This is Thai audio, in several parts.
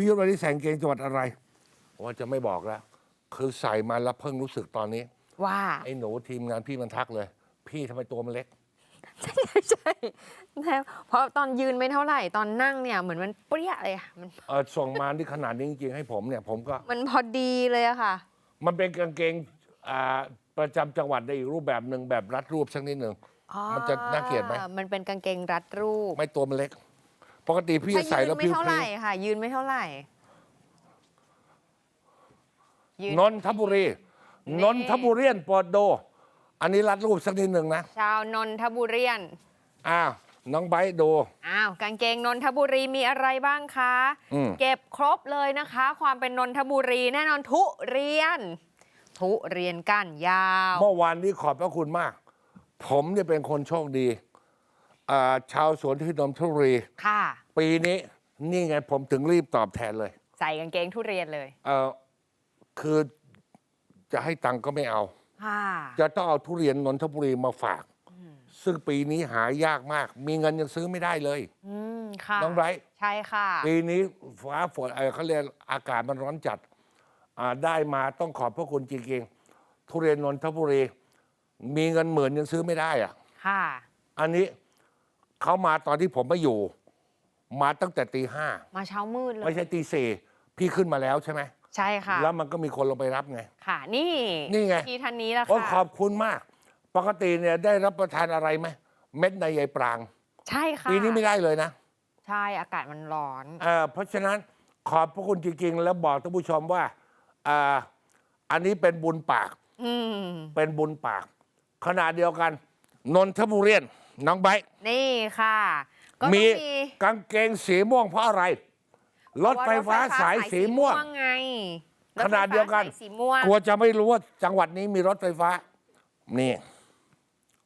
พี่ยุทธวันนี้ใส่กางเกงจังหวัดอะไรว่าจะไม่บอกแล้ว คือใส่มาแล้วเพิ่งรู้สึกตอนนี้ ว่า ไอ้หนูทีมงานพี่มันทักเลย พี่ทำไมตัวมันเล็กใช่แล้วเพราะตอนยืนไม่เท่าไหร่ตอนนั่งเนี่ยเหมือนมันเปรี้ยเลยอะมันเออส่งมาที่ขนาดนี้จริงๆให้ผมเนี่ยผมก็ มันพอดีเลยอะค่ะ มันเป็นกางเกงอ่าประจำจังหวัดในอีกรูปแบบหนึ่งแบบรัดรูปสักนิดหนึ่งมันจะน่าเกลียดไหมอ่มันเป็นกางเกงรัดรูป ไม่ตัวมันเล็ก ปกติพี่ถ้าจะใส่ยืนแล้วไม่พี่เท่าไหร่ค่ะ ยืนไม่เท่าไหร่ยืนนทบุรีนนทบุรีนปอดโด อันนี้รัดรูปสักนิดหนึ่งนะ ชาวนนทบุรีนอ้าวน้องไบร์ทดู อ้าว กางเกงนนทบุรีมีอะไรบ้างคะอืมเก็บครบเลยนะคะ ความเป็นนนทบุรีแน่นอนทุเรียน ทุเรียนก้านยาว เมื่อวานนี้ขอบพระคุณมาก ผมเนี่ยเป็นคนโชคดี อ่าชาวสวนที่นนทบุรี ค่ะ ปีนี้นี่ไงผมถึงรีบตอบแทนเลยใส่กางเกงทุเรียนเลย เออคือจะให้ตังค์ก็ไม่เอา ค่ะ จะต้องเอาทุเรียนนนทบุรีมาฝาก ซึ่งปีนี้หายากมาก มีเงินยังซื้อไม่ได้เลย อืม ค่ะน้องไบรท์ ใช่ค่ะ ปีนี้ฟ้าฝนเอ่อเขาเรียกอากาศมันร้อนจัดอ่าได้มาต้องขอบพระคุณจริงๆทุเรียนนนทบุรี มีเงินหมื่นยังซื้อไม่ได้อะค่ะ อันนี้ เขามาตอนที่ผมไม่อยู่ มาตั้งแต่ตีห้ามาเช้ามืดเลยไม่ใช่ตีสี่พี่ขึ้นมาแล้วใช่ไหมใช่ค่ะ แล้วมันก็มีคนลงไปรับไง ค่ะ นี่นี่ไงพี่ท่านนี้แหละโอ้ค่ะขอบคุณมาก ปกติเนี่ยได้รับประทานอะไรไหมเม็ดในใยปราง ใช่ค่ะปีนี้ไม่ได้เลยนะ ใช่อากาศมันร้อนเอ่อเพราะฉะนั้นขอบพระคุณจริงๆ แล้วบอกท่านผู้ชมว่าอ่าอันนี้เป็นบุญปากอืมเป็นบุญปาก ขณะเดียวกัน นนทบุรี นน้องไบร์ทนี่ค่ะ ก็ต้องมีมีกางเกงสีม่วงเพราะอะไร รถไฟฟ้าสายสีม่วง ไงรถขไฟฟ้นาดเดียวกันสาสีม่วง กลัวจะไม่รู้ว่าจังหวัดนี้มีรถไฟฟ้า นี่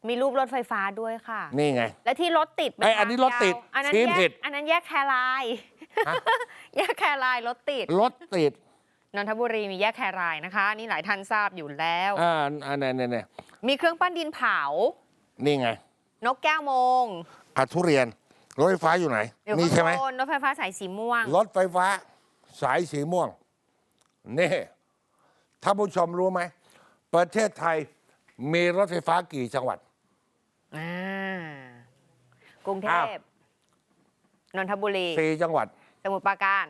มีรูปรถไฟฟ้าด้วยค่ะ นี่ไง และที่รถติดเป็ไอ้อันนี้รถติดยาวอันนั้นชี้แยผิกดอันนั้นแยกแคราย ฮะ แยกแครายรถติดรถติดนนทบุรีมีแยกแครายนะคะ นี่หลายท่านทราบอยู่แล้ว อ่าอันนี้นี่นี่มีเครื่องปั้นดินเผา นี่ไง นกแก้วโมงอะทุเรียน รถไฟฟ้าอยู่ไหน เดี๋ยวนี่ใช่ไหม ข้างบนรถไฟฟ้าสายสีม่วง รถไฟฟ้าสายสีม่วง นี่ท่านผู้ชมรู้ไหม ประเทศไทยมีรถไฟฟ้ากี่จังหวัด อ่ากรุงเทอ้าว พนนทบุรี สี่จังหวัด สมุทรปราการ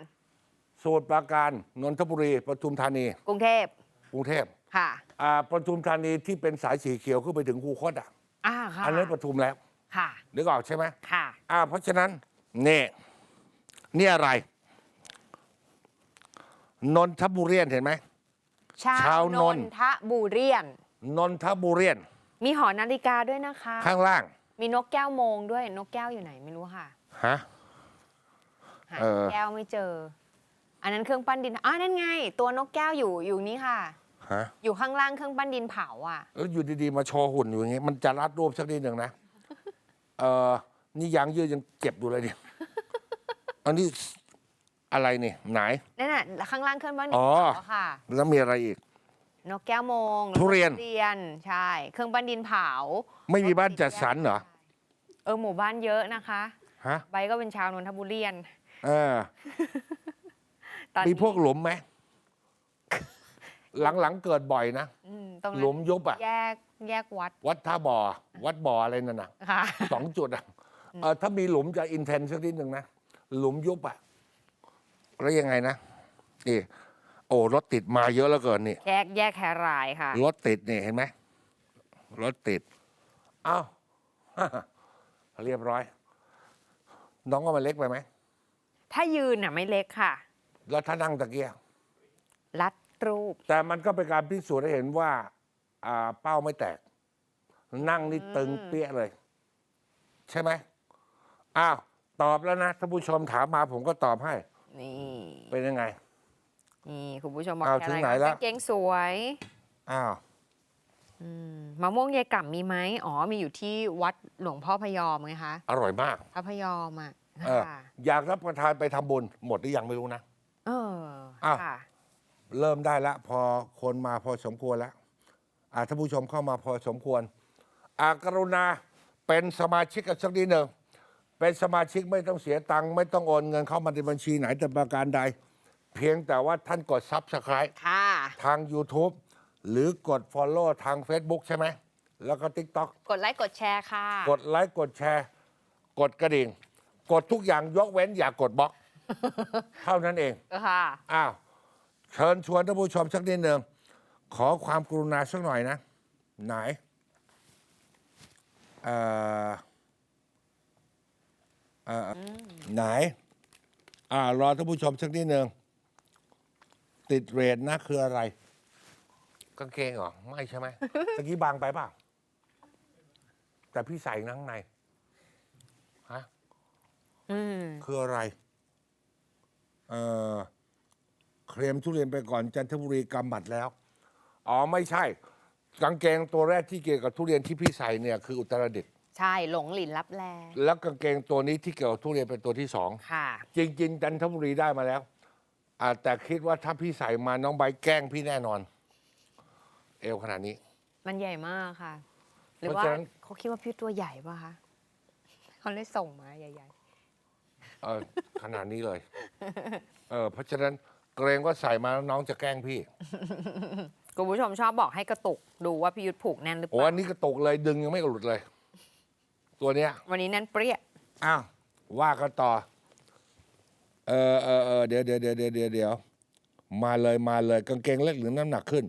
สมุทรปราการ นนทบุรีปทุมธานี กรุงเทพกรุงเทพค่ะ อ่าปทุมธานีที่เป็นสายสีเขียวขึ้นไปถึงคูคตอะ อ่าค่ะอันนั้นปทุมแล้วค่ะนึกออกใช่ไหมค่ะอ่า เพราะฉะนั้นนี่นี่อะไร นนทบุรีเห็นไหม ชาชาววนนนทบุรีนนทบุรีมีหอนาฬิกาด้วยนะคะ ข้างล่างมีนกแก้วโมงด้วยนกแก้วอยู่ไหนไม่รู้ค่ะ ฮะ หาเออแก้วไม่เจอ อันนั้นเครื่องปั้นดินอ่านั่นไง ตัวนกแก้วอยู่อยู่นี่ค่ะ ฮะอยู่ข้างล่างเครื่องปั้นดินเผาอะ แล้วอยู่ดีๆ มาโชว์หุ่นอยู่อย่างงี้ มันจะรัดรูปสักนิดหนึ่งนะ เออนี่ยางยืดยังเจ็บอยู่เลยเนี่ยอันนี้อะไรนี่ไหน นั่นน่ะข้างล่างเครื่องปั้นดินอ๋อเผาค่ะ แล้วมีอะไรอีก นกแก้วโมงทุเรียน ทุเรียน ใช่ เครื่องปั้นดินเผา ไม่มีบ้านจัดสรรเหรอเออหมู่บ้านเยอะนะคะ ฮะใบก็เป็นชาวนนทบุรีนเออตอนมีนี้พวกหลุมไหม หลังๆเกิดบ่อยนะอืมตรงหนั้ลุนมยุบอะ แยกแยกวัด วัดท่าบ่อ วัดบ่ออะไรนั่นน่ะค่ะ สองจุดอะเออถ้ามีหลุมจะอินเทนสักนิดหนึ่งนะ หลุมยุบอะ แล้วยังไงนะ นี่ โอ้รถติดมาเยอะแล้วเกินนี่ แยกแยกแครายค่ะ รถติดนี่เห็นไหมรถติดอ้าวเรียบร้อย น้องก็มาเล็กไปไหม ถ้ายืนน่ะไม่เล็กค่ะ แล้วถ้านั่งตะเกียรัด รูป แต่มันก็เป็นการพิสูจน์ให้เห็นว่าอ่าเป้าไม่แตก นั่งนี่ตึงเปี้ยเลย ใช่ไหมอ้าวตอบแล้วนะท่านผู้ชมถามมาผมก็ตอบให้ นี่เป็นยังไง นี่คุณผู้ชมบอกอ้าวแคถึงรายไหนแล้ว กางเกงสวยอ้าวอืมมะม่วงยายกล่ำมีไหมอ๋อมีอยู่ที่วัดหลวงพ่อพยอมไงคะอร่อยมาก พระพยอมอะเออ ค่ะอยากรับประทานไปทำบุญหมดหรือยังไม่รู้นะ เอออ้าว ค่ะ เริ่มได้ละ พอคนมาพอสมควรแล้วอ่าท่านผู้ชมเข้ามาพอสมควร อากรุณาเป็นสมาชิกกันสักนิดหนึ่งเป็นสมาชิกไม่ต้องเสียตังค์ไม่ต้องโอนเงินเข้ามาในบัญชีไหนแต่ประการใด เพียงแต่ว่าท่านกด Subscribe ค่ะ ทาง YouTube หรือกด Follow ทาง Facebook ใช่ไหม แล้วก็ TikTok กดไลค์กดแชร์ค่ะ กดไลค์กดแชร์ กดกระดิ่ง กดทุกอย่างยกเว้นอย่ากกดบล็อก เท่านั้นเอง ค่ะ อ้าว เชิญชวนท่านผู้ชมสักนิดหนึ่งขอความกรุณาสักหน่อยนะ ไหนเอ่อเอ่ออไหน อ่ารอท่านผู้ชมสักนิดหนึ่งติดเรทนะคืออะไร กางเกงเหรอ ไม่ใช่ไหม ตะกี้บางไปเปล่า แต่พี่ใส่นั่งในฮะ อืม คืออะไร เออ เคลมทุเรียนไปก่อนจันทบุรีกำหมัดแล้ว อ๋อไม่ใช่ กางเกงตัวแรกที่เกี่ยวกับทุเรียนที่พี่ใส่เนี่ยคืออุตรดิตถ์ใช่หลงหลินรับแลแล้วกางเกงตัวนี้ที่เกี่ยวกับทุเรียนเป็นตัวที่สองค่ะ จริง ๆ จันทบุรีได้มาแล้วอ่าแต่คิดว่าถ้าพี่ใส่มาน้องใบร์ทแกล้งพี่แน่นอน เอวขนาดนี้ มันใหญ่มากค่ะ หรือเพราะว่าฉะนั้น เขาคิดว่าพี่ตัวใหญ่ป่ะคะเขาเลยส่งมาใหญ่เออขนาดนี้เลย เออเพราะฉะนั้น เกรงว่าใส่มาแล้วน้องจะแกล้งพี่ๆคุณผู้ชมชอบบอกให้กระตุกดูว่าพี่ยุทธผูกแน่นหรือเปโอ้ล่า อันนี้ก็ตกเลยดึงยังไม่หลุดเลย ตัวเนี้ย วันนี้แน่นเปรี้ย อ้าวว่ากันต่อ เออเออเออเดี๋ยวเดี๋ยวเดี๋ยวเดี๋ยวเดี๋ยวเดี๋ยวมาเลยมาเลย กางเกงเล็กหรือน้ำหนักขึ้น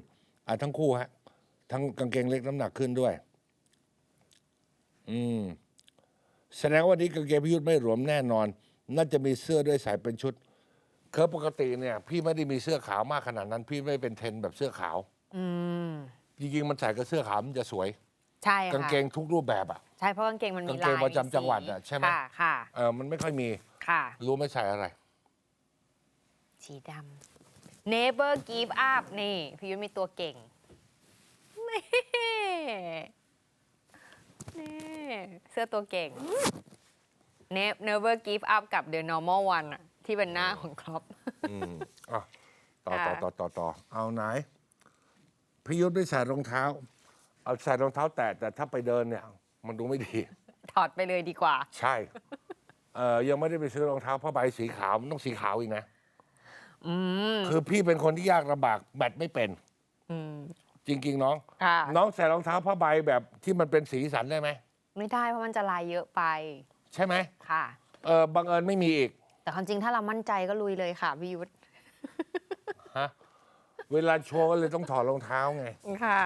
อะทั้งคู่ฮะ ทั้งกางเกงเล็กน้ำหนักขึ้นด้วย อืม แสดงว่านี้กางเกงพิยุทธ์ไม่หลวมแน่นอน น่าจะมีเสื้อด้วยใส่เป็นชุด คือปกติเนี่ยพี่ไม่ได้มีเสื้อขาวมากขนาดนั้น พี่ไม่เป็นเทรนด์แบบเสื้อขาว อืม จริงๆมันใส่กับเสื้อขาวมันจะสวย ใช่ค่ะกางเกงทุกรูปแบบอะ ใช่เพราะกางเกงมันมีกางเกลางยประจำมีจังหวัดอะใช่ไหม ค่ะค่ะ เออมันไม่ค่อยมีค่ะ รู้ไม่ใส่อะไร สีดำ Never give up นี่พี่ยุทธมีตัวเก่งนี่นี่เสื้อตัวเก่ง Ne- Never give up กับ The Normal One อะ ที่เป็นหน้าของครอป อืมอะต่อค่ะต่อต่อต่อต่อเอาไหนพี่ยุทธไม่ใส่รองเท้า เอาใส่รองเท้าแตะแต่ถ้าไปเดินเนี่ย มันดูไม่ดี ถอดไปเลยดีกว่า ใช่ เออยังไม่ได้ไปซื้อรองเท้าผ้าใบสีขาวมันต้องสีขาวอีกนะ อืมคือพี่เป็นคนที่ยากลำบากแบตไม่เป็น อืมจริง ๆ น้อง ค่ะน้องใส่รองเท้าผ้าใบแบบที่มันเป็นสีสันได้ไหม ไม่ได้เพราะมันจะลายเยอะไปใช่ไหมค่ะ เออบังเอิญไม่มีอีก แต่ความจริงถ้าเรามั่นใจก็ลุยเลยค่ะพี่ยุทธฮะ เวลาโชว์ก็เลยต้องถอดรองเท้าไง ค่ะ